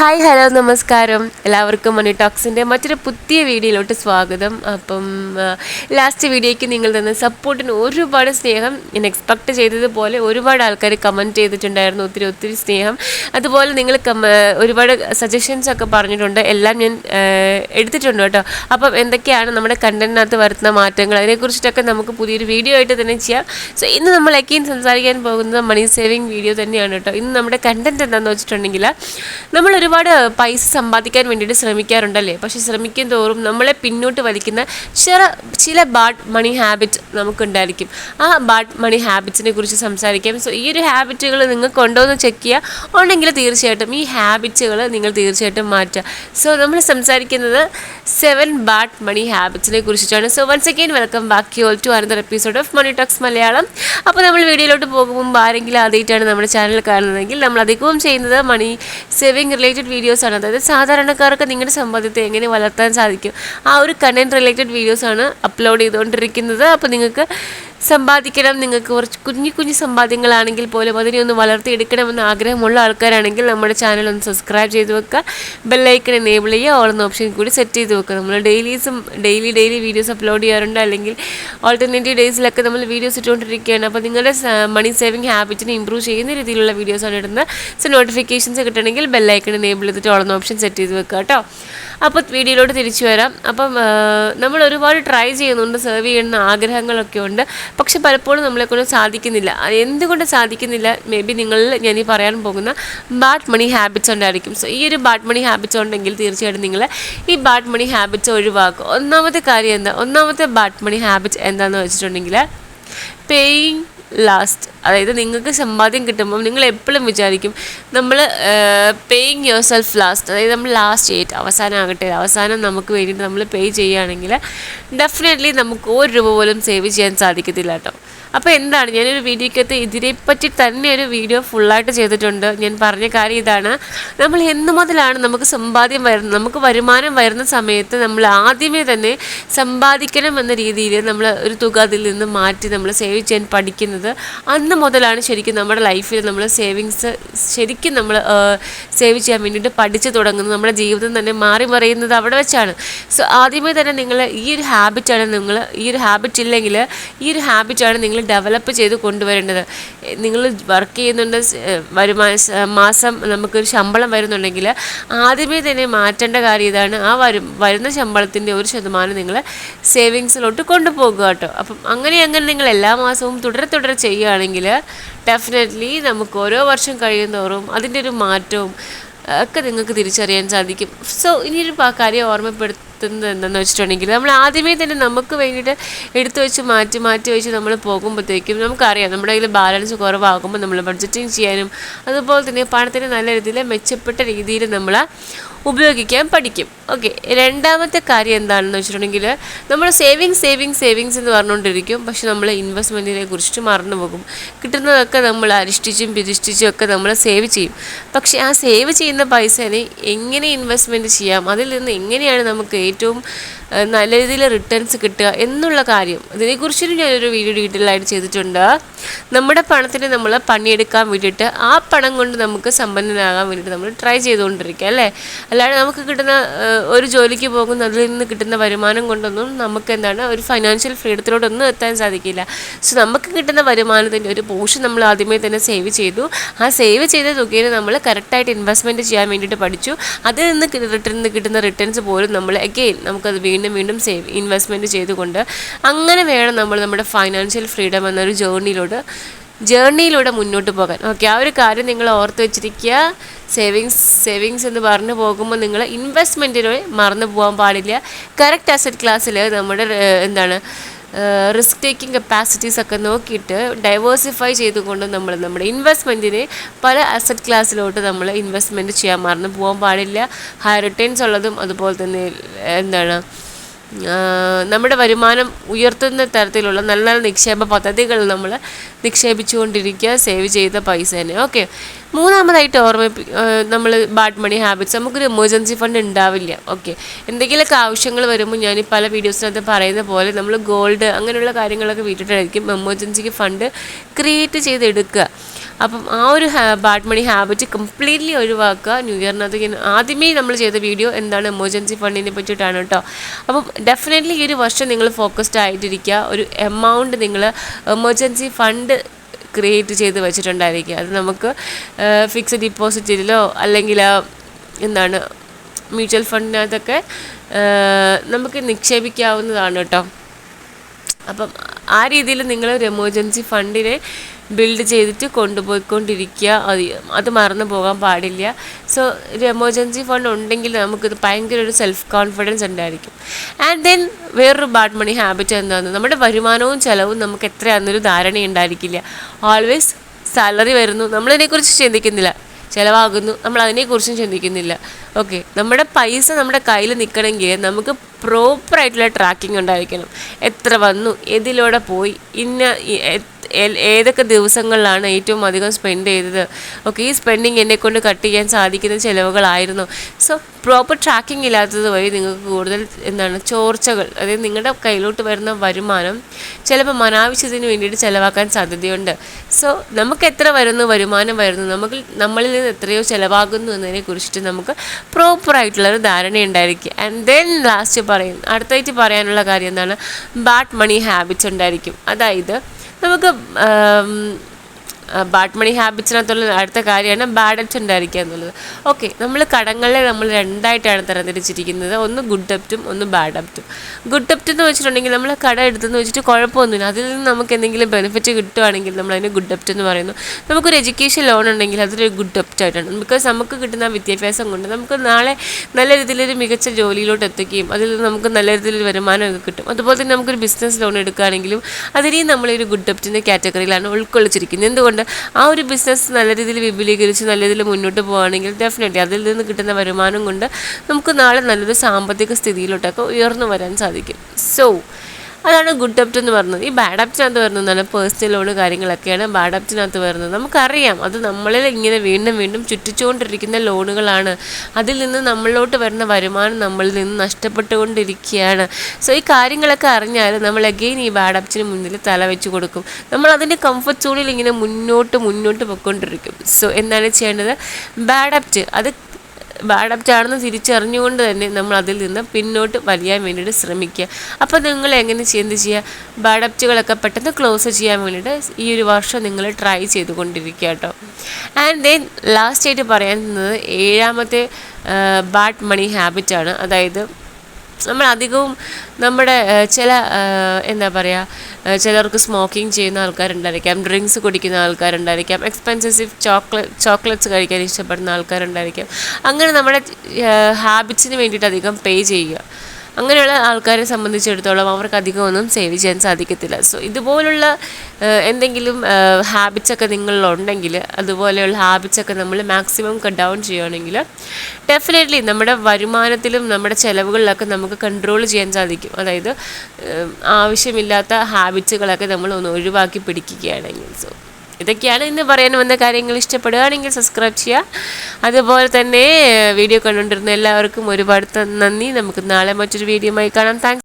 Hi hello നമസ്കാരം. എല്ലാവർക്കും മണി ടോക്സിന്റെ മറ്റൊരു പുതിയ വീഡിയോയിലോട്ട് സ്വാഗതം. അപ്പം ലാസ്റ്റ് വീഡിയോയ്ക്ക് നിങ്ങൾ തന്ന സപ്പോർട്ടിന് ഒരുപാട് സ്നേഹം. ഞാൻ എക്സ്പെക്ട് ചെയ്തതുപോലെ ഒരുപാട് ആൾക്കാർ കമന്റ് ചെയ്തിട്ടുണ്ടായിരുന്നു ഒത്തിരി ഒത്തിരി സ്നേഹം. അതുപോലെ നിങ്ങൾ ഒരുപാട് സജഷൻസ് ഒക്കെ പറഞ്ഞിട്ടുണ്ട്. എല്ലാം ഞാൻ എടുത്തിട്ടുണ്ട് കേട്ടോ. അപ്പം എന്തൊക്കെയാണ് നമ്മുടെ കണ്ടന്റിനകത്ത് വരുത്തുന്ന മാറ്റങ്ങൾ? അതിനെക്കുറിച്ചിട്ടൊക്കെ നമുക്ക് പുതിയൊരു വീഡിയോ ആയിട്ട് തന്നെ ചെയ്യാം. സോ ഇന്ന് നമ്മൾ അക്കീൻ സംസാരിക്കാൻ പോകുന്നത് മണി സേവിങ് വീഡിയോ തന്നെയാണ് കേട്ടോ. ഇന്ന് നമ്മുടെ കണ്ടന്റ് എന്താണെന്ന് വെച്ചിട്ടുണ്ടെങ്കിൽ നമ്മൾ ഒരുപാട് പൈസ സമ്പാദിക്കാൻ വേണ്ടിയിട്ട് ശ്രമിക്കാറുണ്ടല്ലേ? പക്ഷെ ശ്രമിക്കും തോറും നമ്മളെ പിന്നോട്ട് വലിക്കുന്ന ചില ചില ബാഡ് മണി ഹാബിറ്റ് നമുക്കുണ്ടായിരിക്കും. ആ ബാഡ് മണി ഹാബിറ്റ്സിനെ കുറിച്ച് സംസാരിക്കാം. സോ ഈ ഒരു ഹാബിറ്റുകൾ നിങ്ങൾക്ക് ഉണ്ടോയെന്ന് ചെക്ക് ചെയ്യുക ഉണ്ടെങ്കിൽ തീർച്ചയായിട്ടും ഈ ഹാബിറ്റുകൾ നിങ്ങൾ തീർച്ചയായിട്ടും മാറ്റുക. സോ നമ്മൾ സംസാരിക്കുന്നത് സെവൻ ബാഡ് മണി ഹാബിറ്റ്സിനെ കുറിച്ചിട്ടാണ്. So once again welcome back you all to another episode of money talks Malayalam. അപ്പോൾ നമ്മൾ വീഡിയോയിലോട്ട് പോകുമ്പോൾ ആരെങ്കിലും ആദ്യമായിട്ടാണ് നമ്മുടെ ചാനൽ കാണുന്നതെങ്കിൽ നമ്മൾ അധികവും ചെയ്യുന്നത് മണി സേവിങ് റിലേറ്റഡ് വീഡിയോസാണ് അതായത് സാധാരണക്കാർക്ക് നിങ്ങളുടെ സമ്പാദ്യത്തെ എങ്ങനെ വളർത്താൻ സാധിക്കും. ആ ഒരു കണ്ടന്റ് റിലേറ്റഡ് വീഡിയോസാണ് അപ്ലോഡ് ചെയ്തുകൊണ്ടിരിക്കുന്നത്. അപ്പോൾ നിങ്ങൾക്ക് സമ്പാദിക്കണം. നിങ്ങൾക്ക് കുറച്ച് കുഞ്ഞു കുഞ്ഞു സമ്പാദ്യങ്ങളാണെങ്കിൽ പോലും അതിനെ ഒന്ന് വളർത്തിയെടുക്കണമെന്ന് ആഗ്രഹമുള്ള ആൾക്കാരാണെങ്കിൽ നമ്മുടെ ചാനൽ ഒന്ന് സബ്സ്ക്രൈബ് ചെയ്ത് വെക്കുക. ബെല്ലൈക്കൺ എനേബിൾ ചെയ്യുക. ഓൾ എന്ന ഓപ്ഷൻ കൂടി സെറ്റ് ചെയ്ത് വെക്കുക. നമ്മൾ ഡെയിലീസും ഡെയിലി ഡെയിലി വീഡിയോസ് അപ്ലോഡ് ചെയ്യാറുണ്ട്. അല്ലെങ്കിൽ ഓൾട്ടർനേറ്റീവ് ഡേയ്സിലൊക്കെ നമ്മൾ വീഡിയോസ് ഇട്ടുകൊണ്ടിരിക്കുകയാണ്. അപ്പോൾ നിങ്ങളുടെ മണി സേവിങ് ഹാബിറ്റിനെ ഇമ്പ്രൂവ് ചെയ്യുന്ന രീതിയിലുള്ള വീഡിയോസാണ് ഇടുന്നത്. സോ നോട്ടിഫിക്കേഷൻസ് കിട്ടണമെങ്കിൽ ബെല്ലൈക്കൺ എനേബിൾ ചെയ്തിട്ട് ഓൾ എന്ന ഓപ്ഷൻ സെറ്റ് ചെയ്ത് വെക്കുക കേട്ടോ. അപ്പോൾ വീഡിയോയിലോട്ട് തിരിച്ചു വരാം. അപ്പം നമ്മൾ ഒരുപാട് ട്രൈ ചെയ്യുന്നുണ്ട്. സെർവ് ചെയ്യുന്ന ആഗ്രഹങ്ങളൊക്കെ ഉണ്ട്. പക്ഷെ പലപ്പോഴും നമ്മളെക്കൊണ്ട് സാധിക്കുന്നില്ല. എന്തുകൊണ്ട് സാധിക്കുന്നില്ല? മേ ബി നിങ്ങളിൽ ഞാൻ ഈ പറയാൻ പോകുന്ന ബാഡ് മണി ഹാബിറ്റ്സ് ഉണ്ടായിരിക്കും. സോ ഈ ഒരു ബാഡ് മണി ഹാബിറ്റ്സ് ഉണ്ടെങ്കിൽ തീർച്ചയായിട്ടും നിങ്ങൾ ഈ ബാഡ് മണി ഹാബിറ്റ്സ് ഒഴിവാക്കും ഒന്നാമത്തെ കാര്യം എന്താ? ഒന്നാമത്തെ ബാഡ് മണി ഹാബിറ്റ് എന്താണെന്ന് വെച്ചിട്ടുണ്ടെങ്കിൽ പേയിങ് ലാസ്റ്റ് അതായത് നിങ്ങൾക്ക് സമ്പാദ്യം കിട്ടുമ്പം നിങ്ങൾ എപ്പോഴും വിചാരിക്കും നമ്മൾ പേയിങ് യുവർ സെൽഫ് ലാസ്റ്റ് അതായത് നമ്മൾ ലാസ്റ്റ് ഡേറ്റ് അവസാനം ആകട്ടെ അവസാനം നമുക്ക് വേണ്ടിയിട്ട് നമ്മൾ പേ ചെയ്യുകയാണെങ്കിൽ ഡെഫിനറ്റ്ലി നമുക്ക് ഒരു രൂപ പോലും സേവ് ചെയ്യാൻ സാധിക്കത്തില്ല കേട്ടോ. അപ്പോൾ എന്താണ്? ഞാനൊരു വീഡിയോക്കകത്ത് ഇതിനെപ്പറ്റി തന്നെ ഒരു വീഡിയോ ഫുള്ളായിട്ട് ചെയ്തിട്ടുണ്ട്. ഞാൻ പറഞ്ഞ കാര്യം ഇതാണ്. നമ്മൾ എന്ന് മുതലാണ് നമുക്ക് സമ്പാദ്യം വരുന്നത് നമുക്ക് വരുമാനം വരുന്ന സമയത്ത് നമ്മൾ ആദ്യമേ തന്നെ സമ്പാദിക്കണം എന്ന രീതിയിൽ നമ്മൾ ഒരു തുക അതിൽ നിന്ന് മാറ്റി നമ്മൾ സേവ് ചെയ്യാൻ പഠിക്കുന്നത്. അന്ന് മുതലാണ് ശരിക്കും നമ്മുടെ ലൈഫിൽ നമ്മൾ സേവിങ്സ് ശരിക്കും നമ്മൾ സേവ് ചെയ്യാൻ വേണ്ടിയിട്ട് പഠിച്ചു തുടങ്ങുന്നത്. നമ്മുടെ ജീവിതം തന്നെ മാറി മറിയുന്നത് അവിടെ വെച്ചാണ്. സോ ആദ്യമേ തന്നെ നിങ്ങൾ ഈ ഒരു ഹാബിറ്റാണ് നിങ്ങൾ ഈ ഒരു ഹാബിറ്റ് ഇല്ലെങ്കിൽ ഈ ഒരു ഹാബിറ്റാണ് നിങ്ങൾ ഡെവലപ്പ് ചെയ്ത് കൊണ്ടുവരേണ്ടത്. നിങ്ങൾ വർക്ക് ചെയ്യുന്നുണ്ട് വരുമാന മാസം നമുക്കൊരു ശമ്പളം വരുന്നുണ്ടെങ്കിൽ ആദ്യമേ തന്നെ മാറ്റേണ്ട കാര്യം ഇതാണ്. ആ വരും വരുന്ന ശമ്പളത്തിന്റെ ഒരു ശതമാനം നിങ്ങൾ സേവിങ്സിലോട്ട് കൊണ്ടുപോകുക കേട്ടോ. അപ്പം അങ്ങനെ അങ്ങനെ നിങ്ങൾ എല്ലാ മാസവും തുടരെ തുടരെ ചെയ്യുകയാണെങ്കിൽ ഡെഫിനറ്റ്ലി നമുക്ക് ഓരോ വർഷം കഴിയുന്നതോറും അതിന്റെ ഒരു മാറ്റവും ഒക്കെ നിങ്ങൾക്ക് തിരിച്ചറിയാൻ സാധിക്കും. സോ ഇനിയൊരു കാര്യം ഓർമ്മപ്പെടുത്തുന്നത് എന്താണെന്ന് വെച്ചിട്ടുണ്ടെങ്കിൽ നമ്മൾ ആദ്യമേ തന്നെ നമുക്ക് വേണ്ടിയിട്ട് എടുത്തു വെച്ച് മാറ്റി മാറ്റി വെച്ച് നമ്മൾ പോകുമ്പോഴത്തേക്കും നമുക്കറിയാം നമ്മുടെ കയ്യിൽ ബാലൻസ് കുറവാകുമ്പോൾ നമ്മൾ ബഡ്ജറ്റിങ് ചെയ്യാനും അതുപോലെ തന്നെ പണത്തിന് നല്ല രീതിയിൽ മെച്ചപ്പെട്ട രീതിയിൽ നമ്മൾ ഉപയോഗിക്കാൻ പഠിക്കും. ഓക്കെ രണ്ടാമത്തെ കാര്യം എന്താണെന്ന് വെച്ചിട്ടുണ്ടെങ്കിൽ നമ്മൾ സേവിങ് സേവിങ്സ് സേവിങ്സ് എന്ന് പറഞ്ഞുകൊണ്ടിരിക്കും. പക്ഷെ നമ്മൾ ഇൻവെസ്റ്റ്മെന്റിനെ കുറിച്ചിട്ട് മറന്നു പോകും. കിട്ടുന്നതൊക്കെ നമ്മൾ അരിഷ്ടിച്ചും പിരിഷ്ടിച്ചും ഒക്കെ നമ്മൾ സേവ് ചെയ്യും. പക്ഷെ ആ സേവ് ചെയ്യുന്ന പൈസനെ എങ്ങനെ ഇൻവെസ്റ്റ്മെന്റ് ചെയ്യാം? അതിൽ നിന്ന് എങ്ങനെയാണ് നമുക്ക് ഏറ്റവും നല്ല രീതിയിൽ റിട്ടേൺസ് കിട്ടുക എന്നുള്ള കാര്യം. ഇതിനെക്കുറിച്ചിട്ട് ഞാനൊരു വീഡിയോ ഡീറ്റെയിൽ ആയിട്ട് ചെയ്തിട്ടുണ്ട്. നമ്മുടെ പണത്തിന് നമ്മൾ പണിയെടുക്കാൻ വേണ്ടിയിട്ട് ആ പണം കൊണ്ട് നമുക്ക് സമ്പന്നനാകാൻ വേണ്ടിയിട്ട് നമ്മൾ ട്രൈ ചെയ്തുകൊണ്ടിരിക്കുക അല്ലേ? അല്ലാതെ നമുക്ക് കിട്ടുന്ന ഒരു ജോലിക്ക് പോകുന്ന അതിൽ നിന്ന് കിട്ടുന്ന വരുമാനം കൊണ്ടൊന്നും നമുക്ക് എന്താണ് ഒരു ഫൈനാൻഷ്യൽ ഫ്രീഡത്തിലോട്ടൊന്നും എത്താൻ സാധിക്കില്ല. സോ നമുക്ക് കിട്ടുന്ന വരുമാനത്തിന്റെ ഒരു പോഷൻ നമ്മൾ ആദ്യമേ തന്നെ സേവ് ചെയ്തു. ആ സേവ് ചെയ്ത തുകയിൽ നമ്മൾ കറക്റ്റായിട്ട് ഇൻവെസ്റ്റ്മെന്റ് ചെയ്യാൻ വേണ്ടിയിട്ട് പഠിച്ചു. അതിൽ നിന്ന് റിട്ടേൺ കിട്ടുന്ന റിട്ടേൺസ് പോലും നമ്മൾ അഗെയിൻ നമുക്കത് വീണ്ടും വീണ്ടും വീണ്ടും സേവ് ഇൻവെസ്റ്റ്മെന്റ് ചെയ്തുകൊണ്ട് അങ്ങനെ വേണം നമ്മൾ നമ്മുടെ ഫൈനാൻഷ്യൽ ഫ്രീഡം എന്നൊരു ജേർണിയിലോട്ട് ജേർണിയിലൂടെ മുന്നോട്ട് പോകാൻ. ഓക്കെ ആ ഒരു കാര്യം നിങ്ങൾ ഓർത്ത് വെച്ചിരിക്കുക. സേവിങ്സ് സേവിങ്സ് എന്ന് പറഞ്ഞു പോകുമ്പോൾ നിങ്ങൾ ഇൻവെസ്റ്റ്മെന്റിനെ മറന്നു പോകാൻ പാടില്ല. കറക്റ്റ് അസറ്റ് ക്ലാസ്സിൽ നമ്മുടെ എന്താണ് റിസ്ക് ടേക്കിംഗ് കപ്പാസിറ്റീസ് ഒക്കെ നോക്കിയിട്ട് ഡൈവേഴ്സിഫൈ ചെയ്തുകൊണ്ട് നമ്മൾ നമ്മുടെ ഇൻവെസ്റ്റ്മെന്റിനെ പല അസറ്റ് ക്ലാസ്സിലോട്ട് നമ്മൾ ഇൻവെസ്റ്റ്മെന്റ് ചെയ്യാൻ മറന്നു പോകാൻ പാടില്ല. ഹൈ റിട്ടേൺസ് ഉള്ളതും അതുപോലെ തന്നെ എന്താണ് നമ്മുടെ വരുമാനം ഉയർത്തുന്ന തരത്തിലുള്ള നല്ല നല്ല നിക്ഷേപ പദ്ധതികൾ നമ്മൾ നിക്ഷേപിച്ചുകൊണ്ടിരിക്കുക സേവ് ചെയ്ത പൈസ തന്നെ. ഓക്കെ മൂന്നാമതായിട്ട് ഓർമ്മിപ്പി നമ്മൾ ബാഡ് മണി ഹാബിറ്റ്സ് നമുക്കൊരു എമർജൻസി ഫണ്ട് ഉണ്ടാവില്ല. ഓക്കെ എന്തെങ്കിലുമൊക്കെ ആവശ്യങ്ങൾ വരുമ്പോൾ ഞാൻ പല വീഡിയോസിനകത്ത് പറയുന്ന പോലെ നമ്മൾ ഗോൾഡ് അങ്ങനെയുള്ള കാര്യങ്ങളൊക്കെ വീട്ടിട്ടായിരിക്കും എമർജൻസിക്ക് ഫണ്ട് ക്രിയേറ്റ് ചെയ്തെടുക്കുക. അപ്പം ആ ഒരു ബാഡ് മണി ഹാബിറ്റ് കംപ്ലീറ്റ്ലി ഒഴിവാക്കുക. ന്യൂ ഇയറിനകത്ത് ആദ്യമേ നമ്മൾ ചെയ്ത വീഡിയോ എന്താണ്? എമർജൻസി ഫണ്ടിനെ പറ്റിയിട്ടാണ് കേട്ടോ. അപ്പം ഡെഫിനറ്റ്ലി ഈ ഒരു വർഷം നിങ്ങൾ ഫോക്കസ്ഡ് ആയിട്ടിരിക്കുക. ഒരു എമൗണ്ട് നിങ്ങൾ എമർജൻസി ഫണ്ട് ക്രിയേറ്റ് ചെയ്ത് വെച്ചിട്ടുണ്ടായിരിക്കുക. അത് നമുക്ക് ഫിക്സഡ് ഡിപ്പോസിറ്റിലോ അല്ലെങ്കിൽ എന്താണ് മ്യൂച്വൽ ഫണ്ടിനകത്തൊക്കെ നമുക്ക് നിക്ഷേപിക്കാവുന്നതാണ് കേട്ടോ. അപ്പം ആ രീതിയിൽ നിങ്ങൾ ഒരു എമർജൻസി ഫണ്ടിനെ ബിൽഡ് ചെയ്തിട്ട് കൊണ്ടുപോയിക്കൊണ്ടിരിക്കുക. അത് അത് മറന്നു പോകാൻ പാടില്ല. സോ ഒരു എമർജൻസി ഫണ്ട് ഉണ്ടെങ്കിൽ നമുക്കിത് ഭയങ്കര ഒരു സെൽഫ് കോൺഫിഡൻസ് ഉണ്ടായിരിക്കും. ആൻഡ് ദെൻ വേറൊരു ബാഡ് മണി ഹാബിറ്റ് എന്താണെന്ന് നമ്മുടെ വരുമാനവും ചിലവും നമുക്ക് എത്രയാണെന്നൊരു ധാരണ ഉണ്ടായിരിക്കില്ല ഓൾവേസ് സാലറി വരുന്നു. നമ്മളതിനെക്കുറിച്ച് ചിന്തിക്കുന്നില്ല. ചിലവാകുന്നു. നമ്മൾ അതിനെക്കുറിച്ചും ചിന്തിക്കുന്നില്ല. ഓക്കെ നമ്മുടെ പൈസ നമ്മുടെ കയ്യിൽ നിൽക്കണമെങ്കിൽ നമുക്ക് പ്രോപ്പറായിട്ടുള്ള ട്രാക്കിംഗ് ഉണ്ടായിരിക്കണം. എത്ര വന്നു? എതിലൂടെ പോയി? ഇന്ന ഏതൊക്കെ ദിവസങ്ങളിലാണ് ഏറ്റവും അധികം സ്പെൻഡ് ചെയ്തത്? ഓക്കെ ഈ സ്പെൻഡിങ് എന്നെക്കൊണ്ട് കട്ട് ചെയ്യാൻ സാധിക്കുന്ന ചിലവുകളായിരുന്നു. സോ പ്രോപ്പർ ട്രാക്കിംഗ് ഇല്ലാത്തത് വഴി നിങ്ങൾക്ക് കൂടുതൽ എന്താണ് ചോർച്ചകൾ അതായത് നിങ്ങളുടെ കയ്യിലോട്ട് വരുന്ന വരുമാനം ചിലപ്പോൾ അനാവശ്യത്തിന് വേണ്ടിയിട്ട് ചിലവാക്കാൻ സാധ്യതയുണ്ട്. സോ നമുക്ക് എത്ര വരുന്നു വരുമാനം വരുന്നു നമുക്ക് നമ്മളിൽ നിന്ന് എത്രയോ ചിലവാകുന്നു എന്നതിനെ കുറിച്ചിട്ട് നമുക്ക് പ്രോപ്പറായിട്ടുള്ളൊരു ധാരണ ഉണ്ടായിരിക്കും. ആൻഡ് ദെൻ ലാസ്റ്റ് പറയും അടുത്തായിട്ട് പറയാനുള്ള കാര്യം എന്താണ്? ബാഡ് മണി ഹാബിറ്റ്സ് ഉണ്ടായിരിക്കും. അതായത് നമുക്ക് ബാഡ് മണി ഹാബിറ്റ്സിനകത്തുള്ള അടുത്ത കാര്യമാണ് ബാഡ് ഡെപ്റ്റ് ഉണ്ടായിരിക്കുക എന്നുള്ളത്. ഓക്കെ നമ്മൾ കടങ്ങളെ നമ്മൾ രണ്ടായിട്ടാണ് തരംതിരിച്ചിരിക്കുന്നത്. ഒന്ന് ഗുഡ് ഡെപ്റ്റും ഒന്ന് ബാഡ് ഡെപ്റ്റും ഗുഡ് ഡെപ്റ്റ് എന്ന് വെച്ചിട്ടുണ്ടെങ്കിൽ നമ്മൾ കട എടുത്തെന്ന് വെച്ചിട്ട് കുഴപ്പമൊന്നുമില്ല. അതിൽ നിന്ന് നമുക്ക് എന്തെങ്കിലും ബെനിഫിറ്റ് കിട്ടുവാണെങ്കിൽ നമ്മൾ അതിന് ഗുഡ് ഡെപ്റ്റ് എന്ന് പറയുന്നു. നമുക്കൊരു എഡ്യൂക്കേഷൻ ലോൺ ഉണ്ടെങ്കിൽ അതൊരു ഗുഡ് ഡെപ്റ്റ് ആയിട്ടാണ്. ബിക്കോസ് നമുക്ക് കിട്ടുന്ന വിദ്യാഭ്യാസം കൊണ്ട് നമുക്ക് നാളെ നല്ല രീതിയിലൊരു മികച്ച ജോലിയിലോട്ട് എത്തുകയും അതിൽ നിന്ന് നമുക്ക് നല്ല രീതിയിലൊരു വരുമാനമൊക്കെ കിട്ടും. അതുപോലെ തന്നെ നമുക്കൊരു ബിസിനസ് ലോൺ എടുക്കുകയാണെങ്കിലും അതിനെയും നമ്മളൊരു ഗുഡ് ഡെപ്റ്റിന്റെ കാറ്റഗറിയിലാണ് ഉൾക്കൊള്ളിച്ചിരിക്കുന്നത്. എന്തുകൊണ്ട്? ആ ഒരു ബിസിനസ് നല്ല രീതിയിൽ വിപുലീകരിച്ച് നല്ല രീതിയിൽ മുന്നോട്ട് പോകുകയാണെങ്കിൽ ഡെഫിനറ്റ്ലി അതിൽ നിന്ന് കിട്ടുന്ന വരുമാനം കൊണ്ട് നമുക്ക് നാളെ നല്ലൊരു സാമ്പത്തിക സ്ഥിതിയിലോട്ടൊക്കെ ഉയർന്നു വരാൻ സാധിക്കും. സോ അതാണ് ഗുഡ് അപ്റ്റ് എന്ന് പറയുന്നത് ഈ ബാഡ് അപ്റ്റിനകത്ത് നല്ല പേഴ്സണൽ ലോൺ കാര്യങ്ങളൊക്കെയാണ് ബാഡ് അപ്റ്റിനകത്ത് വരുന്നത്. നമുക്കറിയാം. അത് നമ്മളിൽ ഇങ്ങനെ വീണ്ടും വീണ്ടും ചുറ്റിച്ചുകൊണ്ടിരിക്കുന്ന ലോണുകളാണ് അതിൽ നിന്ന് നമ്മളിലോട്ട് വരുന്ന വരുമാനം നമ്മളിൽ നിന്ന് നഷ്ടപ്പെട്ടുകൊണ്ടിരിക്കുകയാണ്. സോ ഈ കാര്യങ്ങളൊക്കെ അറിഞ്ഞാൽ നമ്മൾ അഗെയിൻ ഈ ബാഡ് അപ്റ്റിന് മുന്നിൽ തല വെച്ച് കൊടുക്കും. നമ്മൾ അതിന്റെ കംഫർട്ട് സോണിൽ ഇങ്ങനെ മുന്നോട്ട് മുന്നോട്ട് പൊയ്ക്കൊണ്ടിരിക്കും. സോ എന്താണ് ചെയ്യേണ്ടത്? ബാഡ് അപ്റ്റ് അത് ബാഡ് ആണെന്ന് തിരിച്ചറിഞ്ഞുകൊണ്ട് തന്നെ നമ്മൾ അതിൽ നിന്ന് പിന്നോട്ട് വലിയാൻ വേണ്ടിയിട്ട് ശ്രമിക്കുക. അപ്പോൾ നിങ്ങൾ എങ്ങനെ എന്ത് ചെയ്യുക ബാഡപ്റ്റുകളൊക്കെ പെട്ടെന്ന് ക്ലോസ് ചെയ്യാൻ വേണ്ടിയിട്ട് ഈ ഒരു വർഷം നിങ്ങൾ ട്രൈ ചെയ്തുകൊണ്ടിരിക്കുക കേട്ടോ. ആൻഡ് ദെൻ ലാസ്റ്റ് ആയിട്ട് പറയുന്നത് ഏഴാമത്തെ ബാഡ് മണി ഹാബിറ്റാണ് അതായത് നമ്മൾ അധികവും നമ്മുടെ ചില എന്താ പറയുക ചിലർക്ക് സ്മോക്കിംഗ് ചെയ്യുന്ന ആൾക്കാരുണ്ടായിരിക്കാം ഡ്രിങ്ക്സ് കുടിക്കുന്ന ആൾക്കാരുണ്ടായിരിക്കാം എക്സ്പെൻസീവ് ചോക്ലേറ്റ് ചോക്ലേറ്റ്സ് കഴിക്കാൻ ഇഷ്ടപ്പെടുന്ന ആൾക്കാരുണ്ടായിരിക്കാം. അങ്ങനെ നമ്മുടെ ഹാബിറ്റ്സിന് വേണ്ടിയിട്ട് അധികം പേ ചെയ്യുക. അങ്ങനെയുള്ള ആൾക്കാരെ സംബന്ധിച്ചിടത്തോളം അവർക്ക് അധികം ഒന്നും സേവ് ചെയ്യാൻ സാധിക്കത്തില്ല. സോ ഇതുപോലുള്ള എന്തെങ്കിലും ഹാബിറ്റ്സൊക്കെ നിങ്ങളിലുണ്ടെങ്കിൽ അതുപോലെയുള്ള ഹാബിറ്റ്സൊക്കെ നമ്മൾ മാക്സിമം കട്ട് ഡൗൺ ചെയ്യുകയാണെങ്കിൽ ഡെഫിനറ്റ്ലി നമ്മുടെ വരുമാനത്തിലും നമ്മുടെ ചിലവുകളിലൊക്കെ നമുക്ക് കൺട്രോൾ ചെയ്യാൻ സാധിക്കും. അതായത് ആവശ്യമില്ലാത്ത ഹാബിറ്റ്സുകളൊക്കെ നമ്മൾ ഒന്ന് ഒഴിവാക്കി പിടിക്കുകയാണെങ്കിൽ. സോ ഇതൊക്കെയാണ് ഇന്ന് പറയാൻ വന്ന കാര്യങ്ങൾ. ഇഷ്ടപ്പെടുകയാണെങ്കിൽ സബ്സ്ക്രൈബ് ചെയ്യുക. അതുപോലെ തന്നെ വീഡിയോ കണ്ടുകൊണ്ടിരുന്ന എല്ലാവർക്കും ഒരുപാട് നന്ദി. നമുക്ക് നാളെ മറ്റൊരു വീഡിയോ ആയി കാണാം. താങ്ക്സ്